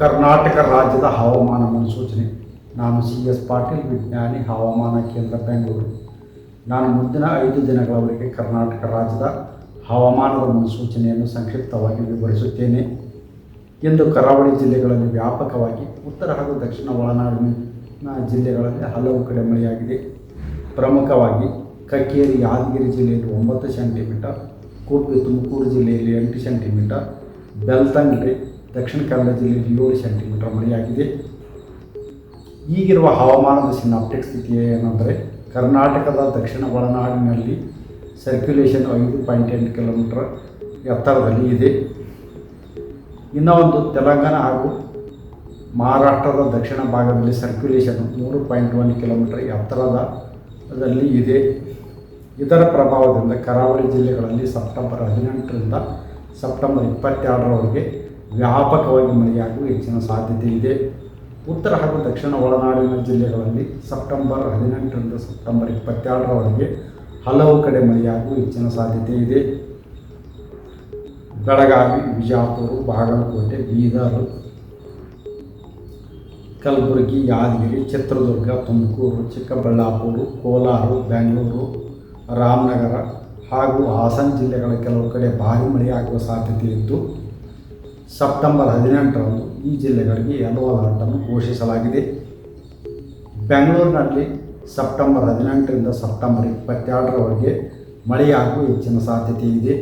ಕರ್ನಾಟಕ ರಾಜ್ಯದ ಹವಾಮಾನ ಮುನ್ಸೂಚನೆ. ನಾನು ಸಿ ಎಸ್ ಪಾಟೀಲ್, ವಿಜ್ಞಾನಿ, ಹವಾಮಾನ ಕೇಂದ್ರ ಬೆಂಗಳೂರು. ನಾನು ಮುಂದಿನ ಐದು ದಿನಗಳವರೆಗೆ ಕರ್ನಾಟಕ ರಾಜ್ಯದ ಹವಾಮಾನದ ಮುನ್ಸೂಚನೆಯನ್ನು ಸಂಕ್ಷಿಪ್ತವಾಗಿ ವಿವರಿಸುತ್ತೇನೆ. ಎಂದು ಕರಾವಳಿ ಜಿಲ್ಲೆಗಳಲ್ಲಿ ವ್ಯಾಪಕವಾಗಿ ಉತ್ತರ ಹಾಗೂ ದಕ್ಷಿಣ ಒಳನಾಡಿನ ಜಿಲ್ಲೆಗಳಲ್ಲಿ ಹಲವು ಕಡೆ ಮಳೆಯಾಗಿದೆ. ಪ್ರಮುಖವಾಗಿ ಕಕ್ಕೇರಿ ಯಾದಗಿರಿ ಜಿಲ್ಲೆಯಲ್ಲಿ ಒಂಬತ್ತು ಸೆಂಟಿಮೀಟರ್ ಕುಡ್ಬಿ ತುಮಕೂರು ಜಿಲ್ಲೆಯಲ್ಲಿ ಎಂಟು ಸೆಂಟಿಮೀಟರ್, ಬೆಳ್ತಂಗಡಿ ದಕ್ಷಿಣ ಕನ್ನಡ ಜಿಲ್ಲೆಯಲ್ಲಿ ಏಳು ಸೆಂಟಿಮೀಟರ್ ಮಳೆಯಾಗಿದೆ. ಈಗಿರುವ ಹವಾಮಾನದ ಸಿನಾಪ್ಟಿಕ್ ಸ್ಥಿತಿ ಏನಂದರೆ, ಕರ್ನಾಟಕದ ದಕ್ಷಿಣ ಒಳನಾಡಿನಲ್ಲಿ ಸರ್ಕ್ಯುಲೇಷನ್ ಐದು ಪಾಯಿಂಟ್ ಎಂಟು ಕಿಲೋಮೀಟರ್ ಎತ್ತರದಲ್ಲಿ ಇದೆ. ಇನ್ನೂ ಒಂದು ತೆಲಂಗಾಣ ಹಾಗೂ ಮಹಾರಾಷ್ಟ್ರದ ದಕ್ಷಿಣ ಭಾಗದಲ್ಲಿ ಸರ್ಕ್ಯುಲೇಷನ್ ಮೂರು ಪಾಯಿಂಟ್ ಒನ್ ಕಿಲೋಮೀಟರ್ ಎತ್ತರದಲ್ಲಿ ಇದೆ. ಇದರ ಪ್ರಭಾವದಿಂದ ಕರಾವಳಿ ಜಿಲ್ಲೆಗಳಲ್ಲಿ ಸೆಪ್ಟೆಂಬರ್ ಹದಿನೆಂಟರಿಂದ ಸೆಪ್ಟೆಂಬರ್ ಇಪ್ಪತ್ತೆರಡರವರೆಗೆ ವ್ಯಾಪಕವಾಗಿ ಮಳೆಯಾಗುವ ಹೆಚ್ಚಿನ ಸಾಧ್ಯತೆ ಇದೆ. ಉತ್ತರ ಹಾಗೂ ದಕ್ಷಿಣ ಒಳನಾಡಿನ ಜಿಲ್ಲೆಗಳಲ್ಲಿ ಸೆಪ್ಟೆಂಬರ್ ಹದಿನೆಂಟರಿಂದ ಸೆಪ್ಟೆಂಬರ್ ಇಪ್ಪತ್ತೆರಡರವರೆಗೆ ಹಲವು ಕಡೆ ಮಳೆಯಾಗುವ ಹೆಚ್ಚಿನ ಸಾಧ್ಯತೆ ಇದೆ. ಬೆಳಗಾವಿ, ಬಿಜಾಪುರ, ಬಾಗಲಕೋಟೆ, ಬೀದರ್, ಕಲಬುರಗಿ, ಯಾದಗಿರಿ, ಚಿತ್ರದುರ್ಗ, ತುಮಕೂರು, ಚಿಕ್ಕಬಳ್ಳಾಪುರ, ಕೋಲಾರ ಬೆಂಗಳೂರು ರಾಮನಗರ ಹಾಗೂ ಹಾಸನ ಜಿಲ್ಲೆಗಳ ಕೆಲವು ಕಡೆ ಭಾರಿ ಮಳೆಯಾಗುವ ಸಾಧ್ಯತೆ ಇದ್ದು, ಸೆಪ್ಟೆಂಬರ್ ಹದಿನೆಂಟರಂದು ಈ ಜಿಲ್ಲೆಗಳಿಗೆ ಯೆಲ್ಲೋ ಅಲರ್ಟನ್ನು ಘೋಷಿಸಲಾಗಿದೆ. ಬೆಂಗಳೂರಿನಲ್ಲಿ ಸೆಪ್ಟೆಂಬರ್ ಹದಿನೆಂಟರಿಂದ ಸೆಪ್ಟೆಂಬರ್ ಇಪ್ಪತ್ತೆರಡರವರೆಗೆ ಮಳೆಯಾಗುವ ಹೆಚ್ಚಿನ ಸಾಧ್ಯತೆ ಇದೆ.